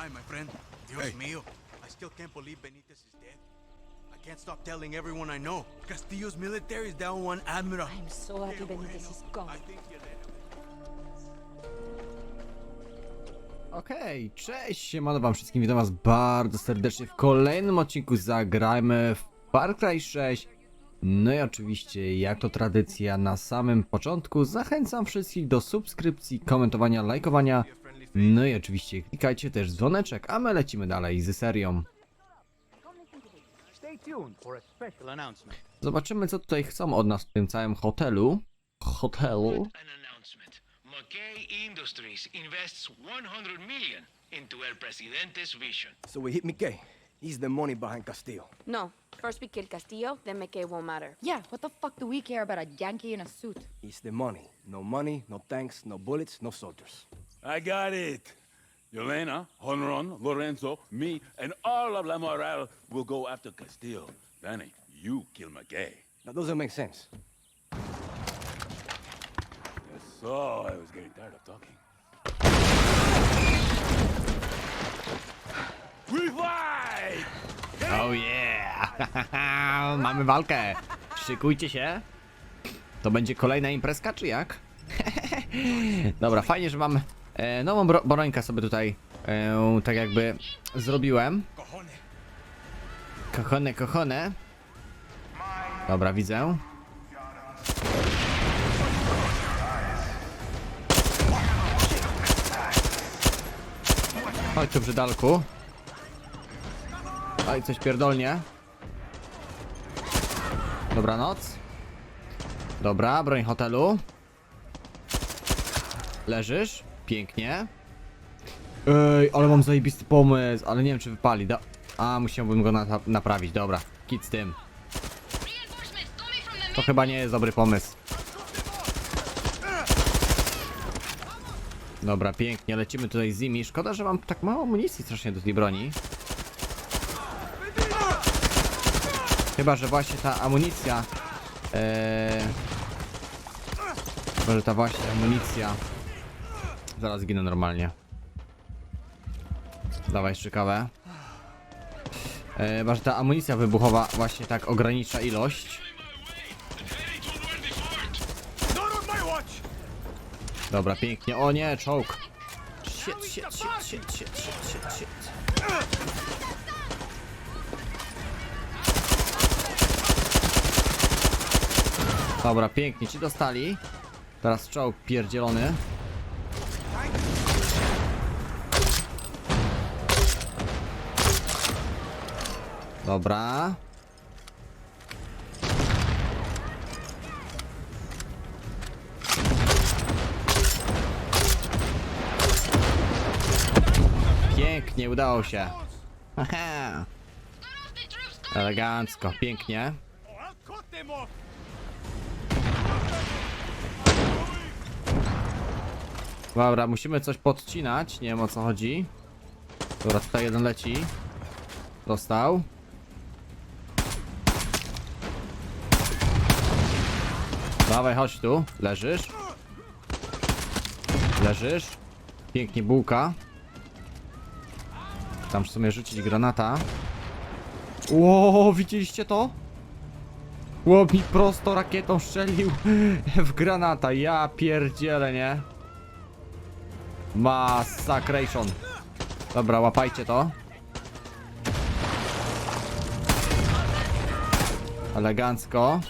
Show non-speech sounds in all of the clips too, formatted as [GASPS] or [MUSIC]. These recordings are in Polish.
time, my friend. Dios Hey. mío. I still can't believe Benitez is dead. I can't stop telling everyone I know. Castillo's military is down one admiral. I'm so happy Benitez is gone. I think Yelena- Okej, cześć, siemano wam wszystkim, witam was bardzo serdecznie w kolejnym odcinku Zagrajmy w Far Cry 6 No i oczywiście, jak to tradycja, na samym początku zachęcam wszystkich do subskrypcji, komentowania, lajkowania No i oczywiście klikajcie też dzwoneczek, a my lecimy dalej z serią. Zobaczymy co tutaj chcą od nas w tym całym hotelu Hotelu An announcement. McKay Industries invests 100 million into El Presidente's vision. So we hit Mickey. He's the money behind Castillo. No, first we kill Castillo, then McKay won't matter. Yeah, what the fuck do we care about a Yankee in a suit? He's the money. No money, no tanks, no bullets, no soldiers. I got it. Yelena, Honron, Lorenzo, me, and all of La Moral will go after Castillo. Danny, you kill McKay. That doesn't make sense. So oh, I was getting tired of talking. Oh yeah! [LAUGHS] Mamy walkę! Szykujcie się! To będzie kolejna imprezka, czy jak? [LAUGHS] Dobra, fajnie, że mam e, nową bro brońkę sobie tutaj e, tak jakby zrobiłem. Kochone, kochone. Dobra, widzę. Chodź tu brzydalku. Oj, coś pierdolnie. Dobranoc. Dobra, broń hotelu. Leżysz? Pięknie. Ej, ale mam zajebisty pomysł, ale nie wiem czy wypali. Da A, musiałbym go na naprawić, dobra. Kit z tym. To chyba nie jest dobry pomysł. Dobra, pięknie, lecimy tutaj z nimi. Szkoda, że mam tak mało amunicji strasznie do tej broni. Chyba, że właśnie ta amunicja. Eee, chyba, że ta właśnie amunicja. Zaraz ginę normalnie. Dawaj. Eee, chyba, że ta amunicja wybuchowa właśnie tak ogranicza ilość. Dobra, pięknie. O nie, czołg. Shit, shit, shit, shit, shit, shit, shit, shit. Dobra, pięknie ci dostali. Teraz czołg pierdzielony. Dobra. Pięknie, udało się. Aha. Elegancko, pięknie. Dobra, musimy coś podcinać, nie wiem o co chodzi. Dobra, tutaj jeden leci. Dostał. Dawaj, chodź tu. Leżysz. Leżysz. Pięknie bułka. Tam w sumie rzucić granata. Ło, widzieliście to? Chłop mi prosto rakietą strzelił [LAUGHS] w granata. Ja pierdzielę, nie? Massacration. Dobra, łapajcie to. Elegancko.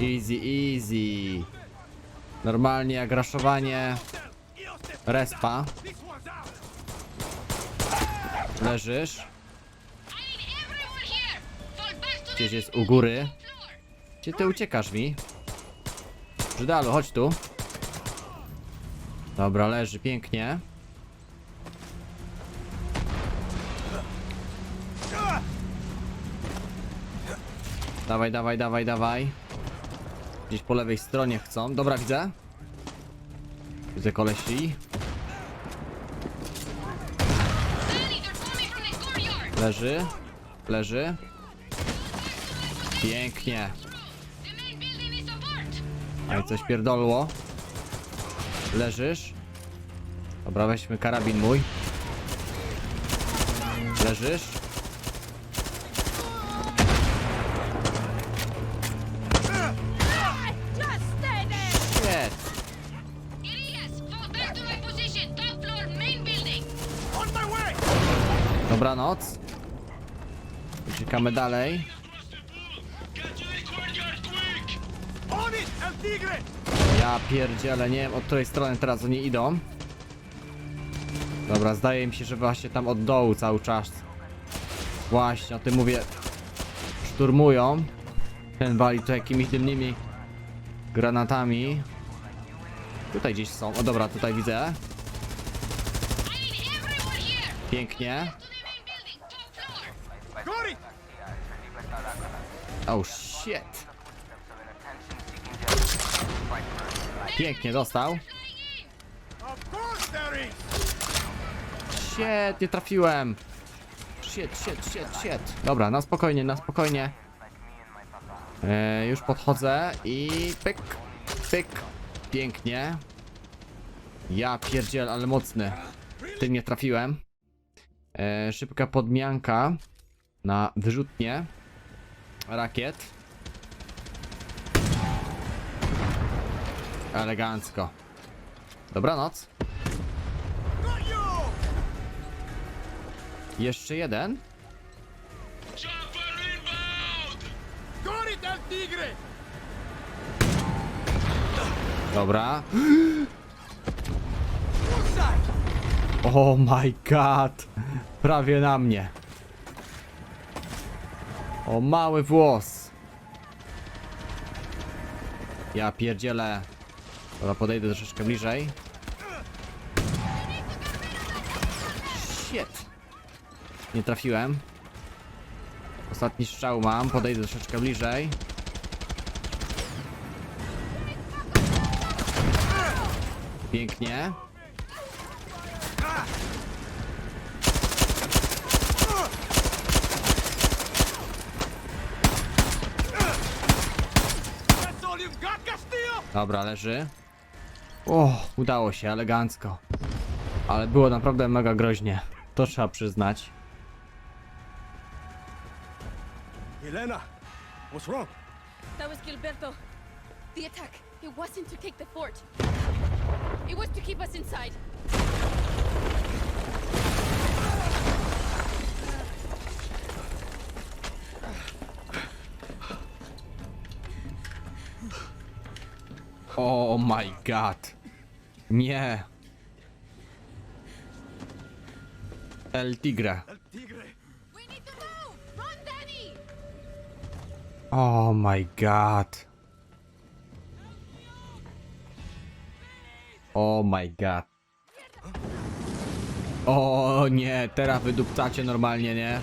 Easy, easy. Normalnie jak raszowanie respa. Leżysz. Gdzieś jest u góry. Gdzie ty uciekasz mi? Żydalu, chodź tu. Dobra, leży pięknie. Dawaj, dawaj, dawaj, dawaj. Gdzieś po lewej stronie chcą. Dobra, widzę. Widzę kolesi. Leży. Leży. Pięknie. A i coś pierdolło. Leżysz. Dobra, weźmy karabin mój. Leżysz. Dobranoc. Uciekamy dalej. Ja pierdzielę, nie wiem od której strony teraz oni idą. Dobra, zdaje mi się, że właśnie tam od dołu cały czas. Właśnie, o tym mówię. Szturmują. Ten wali tu jakimiś dymnymi granatami. Tutaj gdzieś są. O dobra, tutaj widzę. Pięknie. To the Pięknie dostał. Shit, nie trafiłem. Shit, shit, shit, shit. Dobra, na spokojnie, na spokojnie. E, już podchodzę i pyk, pyk. Pięknie. Ja pierdziel, ale mocny. Tym nie trafiłem. E, szybka podmianka na wyrzutnie rakiet. Elegancko. Dobranoc. Jeszcze jeden. Dobra. [GASPS] Oh my god. Prawie na mnie. O mały włos. Ja pierdzielę. Dobra, podejdę troszeczkę bliżej. Shit. Nie trafiłem. Ostatni strzał mam, podejdę troszeczkę bliżej. Pięknie. Dobra, leży. O, udało się, elegancko. Ale było naprawdę mega groźnie. To trzeba przyznać. Elena, what's wrong? That was Gilberto. The attack. It wasn't to take the fort. It was to keep us inside. Oh my god. Nie. El Tigre. El Tigre! We need to move! Run, Danny! Oh my god. Oh my god. O nie, teraz wydupcacie normalnie, nie?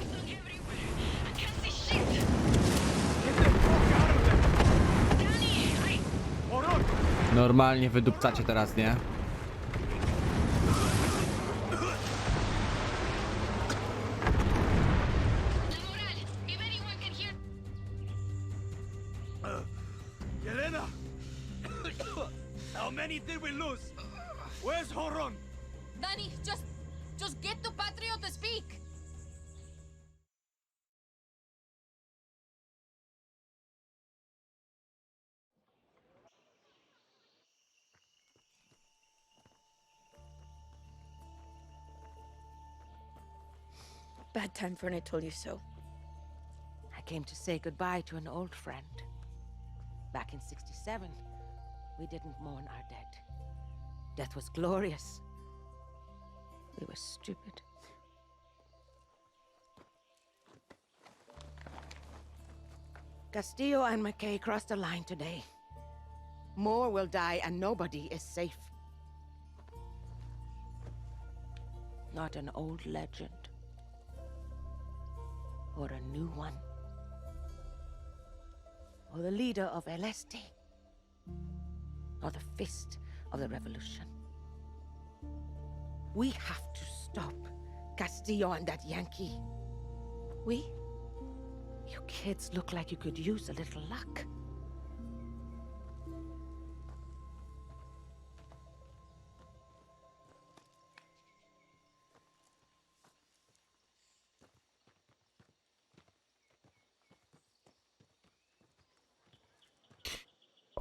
Normalnie wydupcacie teraz, nie? Bad time for an I told you so. I came to say goodbye to an old friend. Back in 67, we didn't mourn our dead. Death was glorious. We were stupid. Castillo and McKay crossed the line today. More will die, and nobody is safe. Not an old legend. Or a new one or the leader of Este, or the fist of the revolution. We have to stop Castillo and that Yankee. We? You kids look like you could use a little luck.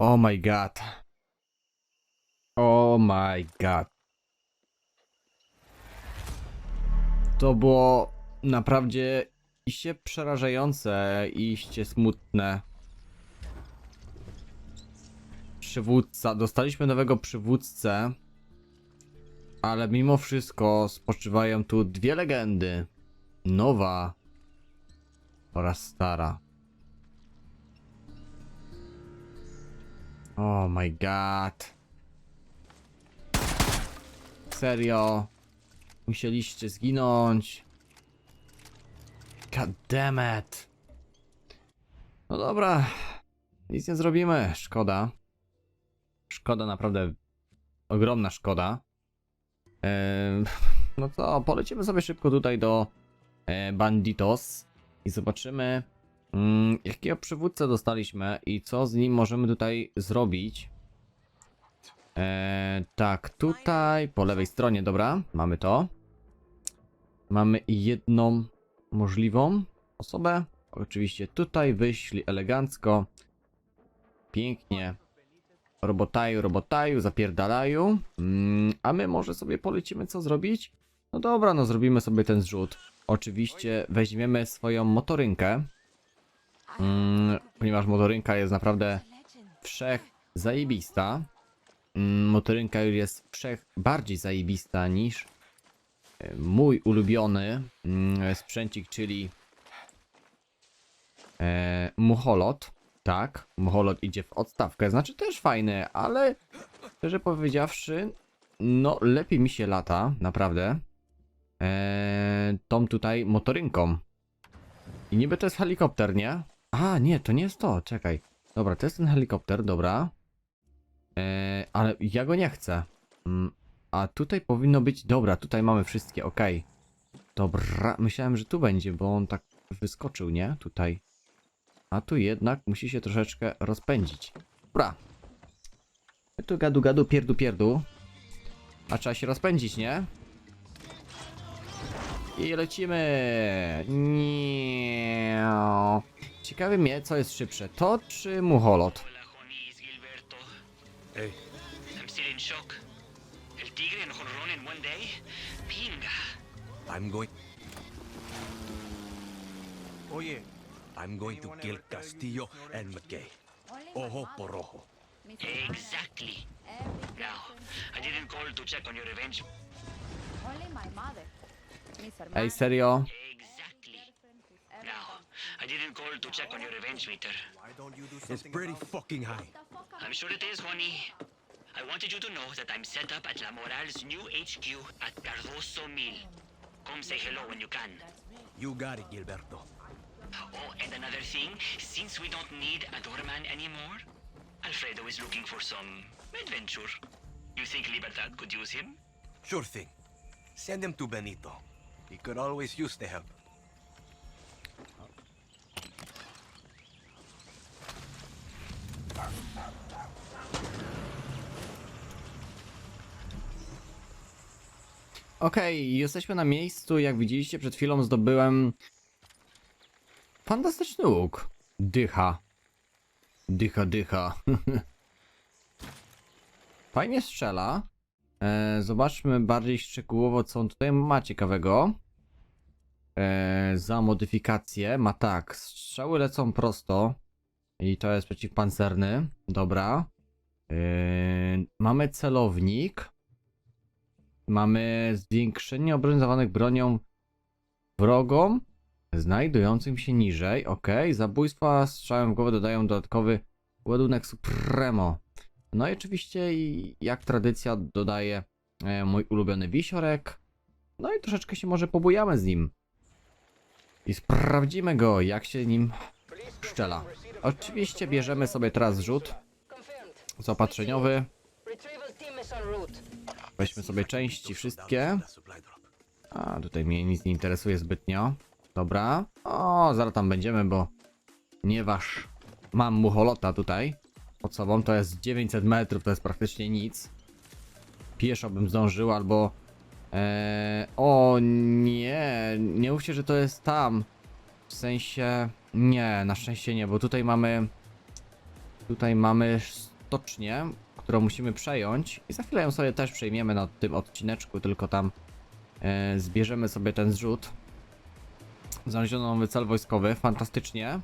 Oh my god. Oh my god. To było naprawdę iście przerażające, iście smutne. Przywódca. Dostaliśmy nowego przywódcę. Ale mimo wszystko spoczywają tu dwie legendy. Nowa oraz stara. Oh my god. Serio? Musieliście zginąć. God damn it. No dobra. Nic nie zrobimy. Szkoda. Szkoda, naprawdę. Ogromna szkoda. [LAUGHS] No to polecimy sobie szybko tutaj do e, Banditos i zobaczymy mm, jakiego przywódcę dostaliśmy i co z nim możemy tutaj zrobić. Eee, tak, tutaj po lewej stronie, dobra, mamy to. Mamy jedną możliwą osobę. Oczywiście tutaj wyślij elegancko. Pięknie. Robotaju, robotaju, zapierdalaju. Mm, a my może sobie polecimy co zrobić? No dobra, no zrobimy sobie ten zrzut. Oczywiście weźmiemy swoją motorynkę. Mm, ponieważ motorynka jest naprawdę wszech zajebista. Mm, motorynka już jest wszech bardziej zajebista niż e, mój ulubiony mm, sprzęcik, czyli e, mucholot. Tak, mucholot idzie w odstawkę, znaczy też fajny, ale szczerze powiedziawszy, no lepiej mi się lata, naprawdę, e, tą tutaj motorynką. I niby to jest helikopter, nie? A, nie, to nie jest to, czekaj. Dobra, to jest ten helikopter, dobra. E, ale ja go nie chcę. Mm, a tutaj powinno być, dobra, tutaj mamy wszystkie, okej. Dobra, myślałem, że tu będzie, bo on tak wyskoczył, nie? Tutaj. A tu jednak musi się troszeczkę rozpędzić. Dobra. Tu gadu gadu, pierdu pierdu. A trzeba się rozpędzić, nie? I lecimy. Nie. Ciekawy mnie, co jest szybsze, to czy mucholot? Hey, I'm still in shock. El tigre en jonrón in one day? Pinga. I'm going. Oye, I'm going to kill Castillo and McKay. Ojo por ojo. Exactly. Now, I didn't call to check on your revenge. Only my mother. Ej, serio? Exactly. Now, I didn't call to check on your revenge meter. Why don't you do something It's pretty fucking high. I'm sure it is, honey. I wanted you to know that I'm set up at La Moral's new HQ at Cardoso Mill. Come say hello when you can. You got it, Gilberto. Oh, and another thing, since we don't need a doorman anymore, Alfredo is looking for some adventure. You think Libertad could use him? Sure thing. Send him to Benito. He could always use the help. Okej, jesteśmy na miejscu. Jak widzieliście, przed chwilą zdobyłem fantastyczny łuk. Dycha. Dycha, dycha. [LAUGHS] Fajnie strzela. E, zobaczmy bardziej szczegółowo, co on tutaj ma ciekawego. E, za modyfikację ma tak, strzały lecą prosto i to jest przeciwpancerny. Dobra. E, mamy celownik. Mamy zwiększenie obrażeń zadawanych bronią wrogom znajdującym się niżej. Ok, zabójstwa strzałem w głowę dodają dodatkowy ładunek Supremo. No i oczywiście, jak tradycja, dodaje mój ulubiony wisiorek. No i troszeczkę się może pobujamy z nim. I sprawdzimy go, jak się nim szczela. Oczywiście bierzemy sobie teraz rzut zaopatrzeniowy. Weźmy sobie części wszystkie. A, tutaj mnie nic nie interesuje zbytnio. Dobra. O, zaraz tam będziemy, bo... Ponieważ mam mucholota tutaj pod sobą, to jest 900 metrów, to jest praktycznie nic. Pieszo bym zdążył, albo... Eee, o nie, nie mówcie, że to jest tam. W sensie... Nie, na szczęście nie, bo tutaj mamy... Tutaj mamy stocznię, którą musimy przejąć i za chwilę ją sobie też przejmiemy na tym odcineczku, tylko tam e, zbierzemy sobie ten zrzut. Znaleziono nowy cel wojskowy, fantastycznie.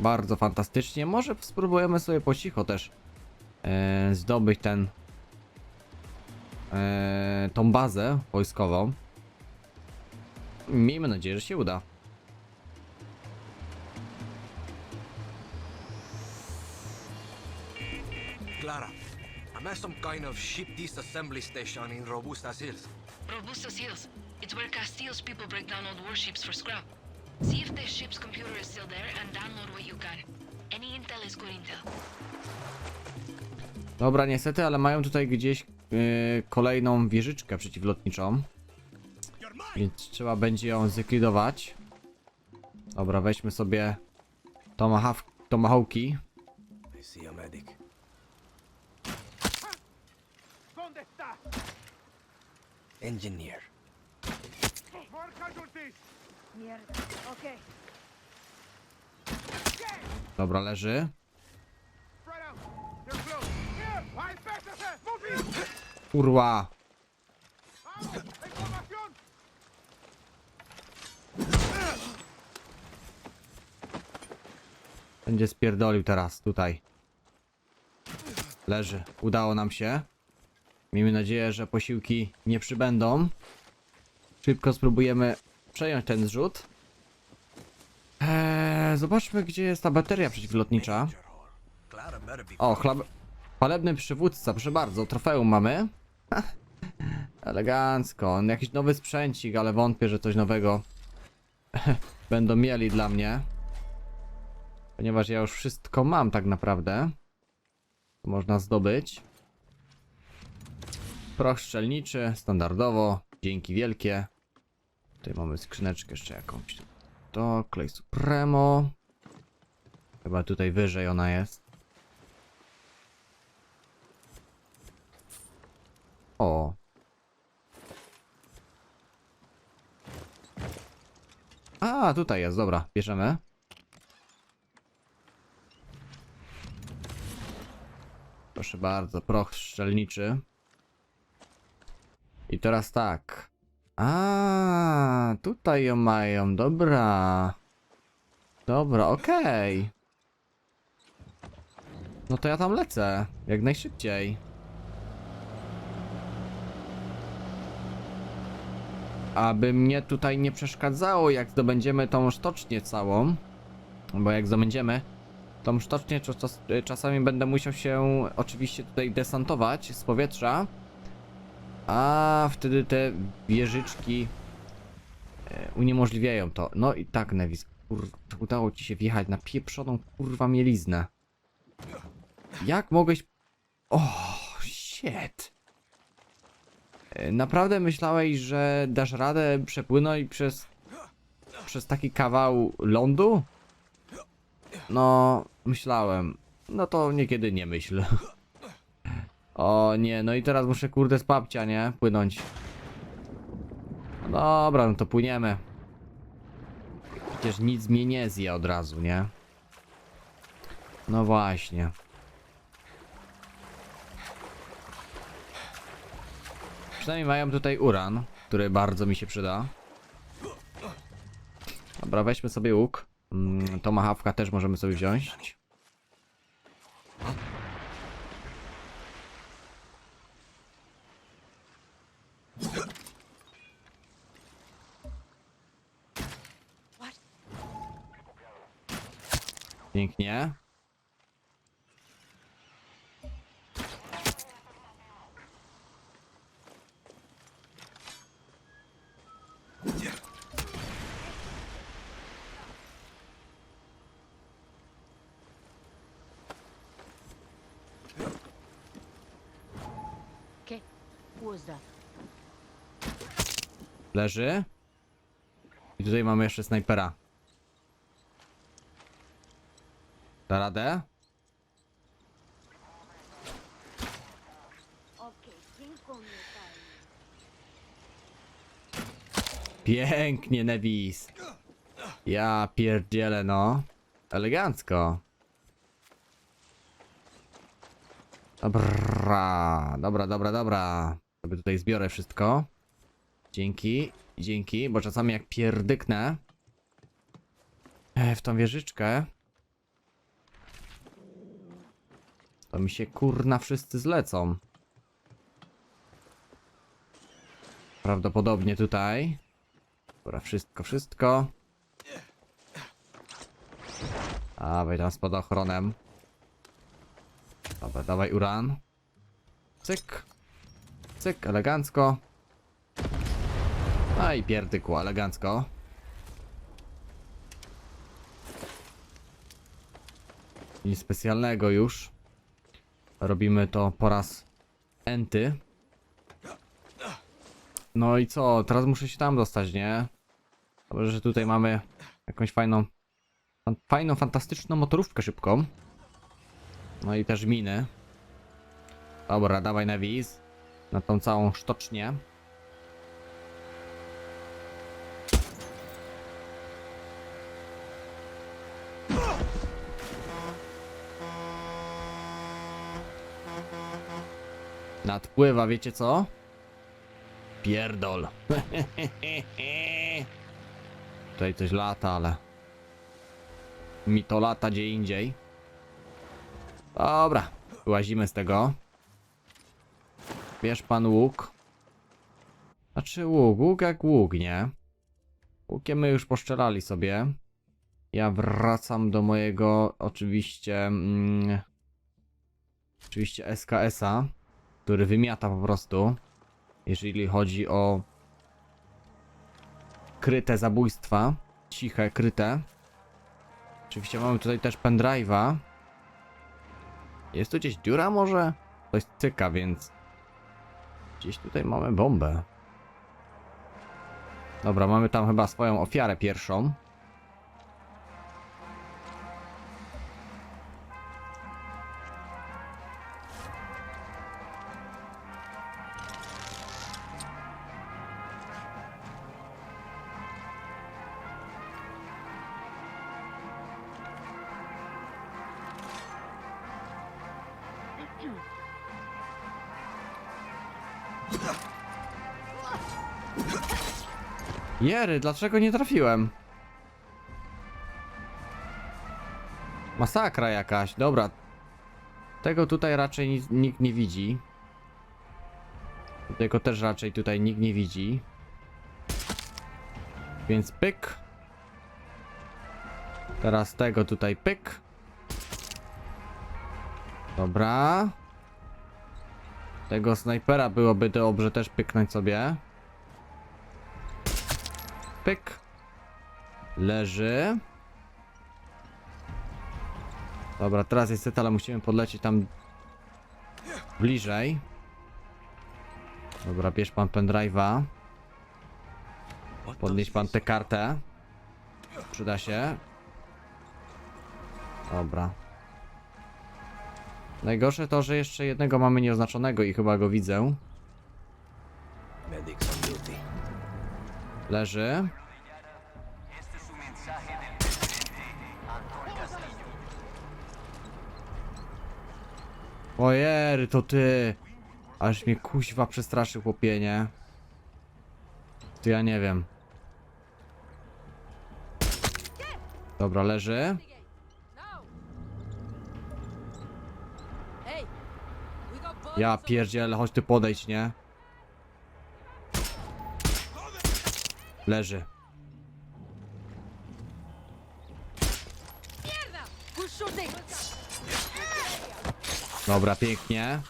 Bardzo fantastycznie. Może spróbujemy sobie po cicho też e, zdobyć ten e, tą bazę wojskową. Miejmy nadzieję, że się uda. I'm at some kind of ship disassembly station in Robustas Hills. Robustos Hills. It's where Castillo's people break down old warships for scrap. See if the ship's computer is still there and download what you can. Any intel is good intel. Dobra, niestety, ale mają tutaj gdzieś yy, kolejną wieżyczkę przeciwlotniczą. Więc trzeba będzie ją zlikwidować. Dobra, weźmy sobie tomahawk, tomahawki. I see a medic. Engineer. Dobra, leży. Kurwa. Będzie spierdolił teraz, tutaj. Leży. Udało nam się. Miejmy nadzieję, że posiłki nie przybędą. Szybko spróbujemy przejąć ten zrzut. Eee, zobaczmy, gdzie jest ta bateria przeciwlotnicza. O, chleb... Chwalebny przywódca, proszę bardzo, trofeum mamy. [LAUGHS] Elegancko. Jakiś nowy sprzęcik, ale wątpię, że coś nowego [LAUGHS] będą mieli dla mnie. Ponieważ ja już wszystko mam tak naprawdę. Co można zdobyć. Proch szczelniczy, standardowo. Dzięki wielkie. Tutaj mamy skrzyneczkę jeszcze jakąś. To klej supremo. Chyba tutaj wyżej ona jest. O. A, tutaj jest, dobra, bierzemy. Proszę bardzo, proch szczelniczy. I teraz tak. A, tutaj ją mają, dobra. Dobra, okej. No to ja tam lecę, jak najszybciej. aby mnie tutaj nie przeszkadzało, jak zdobędziemy tą sztocznię całą. Bo jak zdobędziemy tą sztocznię, to czas, czasami będę musiał się oczywiście tutaj desantować z powietrza. A wtedy te wieżyczki e, uniemożliwiają to. No i tak, Nevis, kur... udało ci się wjechać na pieprzoną kurwa mieliznę. Jak mogłeś... O, shit. E, Naprawdę myślałeś, że dasz radę przepłynąć przez przez taki kawał lądu? No, myślałem. No to niekiedy nie myśl. [LAUGHS] O nie, no i teraz muszę kurde z papcia, nie? Płynąć. No dobra, no to płyniemy. Przecież nic mnie nie zje od razu, nie? No właśnie. Przynajmniej mają tutaj uran, który bardzo mi się przyda. Dobra, weźmy sobie łuk. Mm, Tomahawka też możemy sobie wziąć. Pięknie. Leży. I tutaj mamy jeszcze snajpera. Da radę? Pięknie, Nevis. Ja pierdzielę, no. Elegancko. Dobra, dobra, dobra, dobra. Sobie tutaj zbiorę wszystko. Dzięki, dzięki, bo czasami jak pierdyknę e, w tą wieżyczkę, to mi się kurna wszyscy zlecą. Prawdopodobnie tutaj. Dobra, wszystko, wszystko. Dawaj tam spadochronem. Dobra, dawaj uran. Cyk. Cyk, elegancko. No i pierdykło, elegancko. Nic specjalnego już. Robimy to po raz enty. No i co? Teraz muszę się tam dostać, nie? Dobrze, że tutaj mamy jakąś fajną, fajną, fantastyczną motorówkę szybką. No i też miny. Dobra, dawaj na wiz. Na tą całą sztocznię. Nadpływa, wiecie co? Pierdol. [LAUGHS] Tutaj coś lata, ale... Mi to lata gdzie indziej. Dobra, łazimy z tego. Bierz pan łuk. Znaczy łuk, łuk jak łuk, nie? Łukiem my już poszczelali sobie. Ja wracam do mojego, oczywiście... Mm, oczywiście SKS-a, który wymiata po prostu. Jeżeli chodzi o kryte zabójstwa. Ciche, kryte. Oczywiście mamy tutaj też pendrive'a. Jest tu gdzieś dziura może? Coś cyka, więc... Gdzieś tutaj mamy bombę. Dobra, mamy tam chyba swoją ofiarę pierwszą. Jery, dlaczego nie trafiłem? Masakra jakaś, dobra. Tego tutaj raczej nikt nie widzi. Tego też raczej tutaj nikt nie widzi. Więc pyk. Teraz tego tutaj pyk. Dobra. Tego snajpera byłoby dobrze też pyknąć sobie. Pyk. Leży. Dobra, teraz jest set, ale musimy podlecieć tam bliżej. Dobra, bierz pan pendrive'a. Podnieś pan tę kartę. Przyda się. Dobra. Najgorsze to, że jeszcze jednego mamy nieoznaczonego i chyba go widzę. Leży. Ojery, to ty. Aż mnie kuźwa przestraszył chłopienie. To ja nie wiem. Dobra, leży. Ja pierdzielę, chodź ty podejdź, nie? Leży. Dobra, pięknie.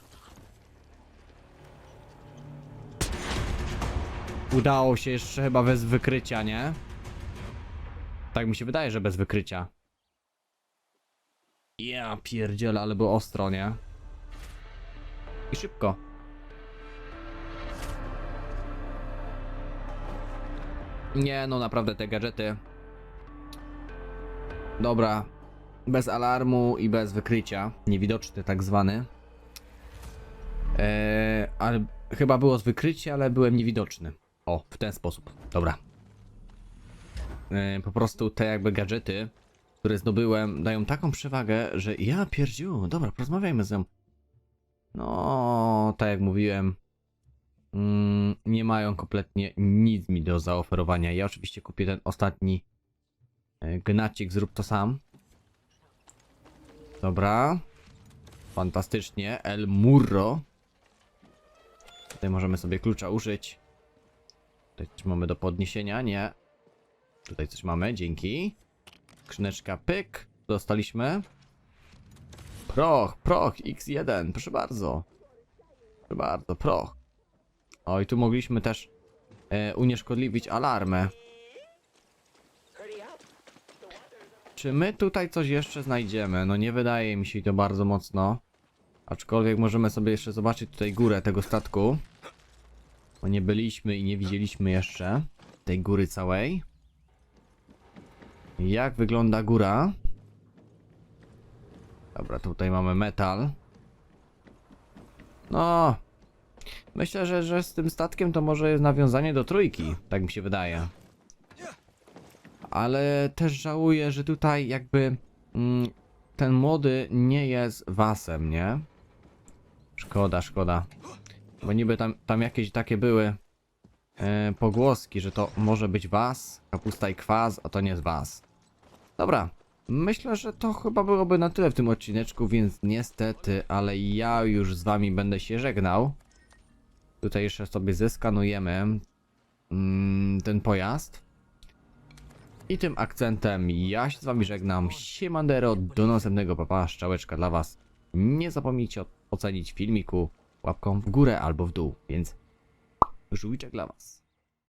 Udało się jeszcze chyba bez wykrycia, nie? Tak mi się wydaje, że bez wykrycia. Ja pierdzielę, ale było ostro, nie? I szybko. Nie, no naprawdę te gadżety. Dobra. Bez alarmu i bez wykrycia. Niewidoczny tak zwany. Eee, ale chyba było z wykrycia, ale byłem niewidoczny. O, w ten sposób. Dobra. Eee, po prostu te jakby gadżety, które zdobyłem, dają taką przewagę, że ja pierdziu. Dobra, porozmawiajmy z nią. no, tak jak mówiłem, mm, nie mają kompletnie nic mi do zaoferowania. Ja oczywiście kupię ten ostatni e, gnacik, zrób to sam. Dobra. Fantastycznie. El Murro. Tutaj możemy sobie klucza użyć. Tutaj coś mamy do podniesienia, nie. Tutaj coś mamy, dzięki. Skrzyneczka pyk. Dostaliśmy. Proch, proch, x1, proszę bardzo. Proszę bardzo, proch. O, i tu mogliśmy też e, unieszkodliwić alarmę. Czy my tutaj coś jeszcze znajdziemy? No nie wydaje mi się to bardzo mocno. Aczkolwiek możemy sobie jeszcze zobaczyć tutaj górę tego statku. Bo nie byliśmy i nie widzieliśmy jeszcze tej góry całej. Jak wygląda góra? Dobra, tutaj mamy metal. No. Myślę, że, że z tym statkiem to może jest nawiązanie do trójki. Tak mi się wydaje. Ale też żałuję, że tutaj jakby mm, ten młody nie jest wasem, nie? Szkoda, szkoda. Bo niby tam, tam jakieś takie były e, pogłoski, że to może być was, kapusta i kwas, a to nie jest was. Dobra, myślę, że to chyba byłoby na tyle w tym odcineczku, więc niestety, ale ja już z wami będę się żegnał. Tutaj jeszcze sobie zeskanujemy mm, ten pojazd. I tym akcentem ja się z wami żegnam. Siemandero, do następnego papa, szczałeczka dla was. Nie zapomnijcie ocenić filmiku łapką w górę albo w dół, więc żółwiczek dla was.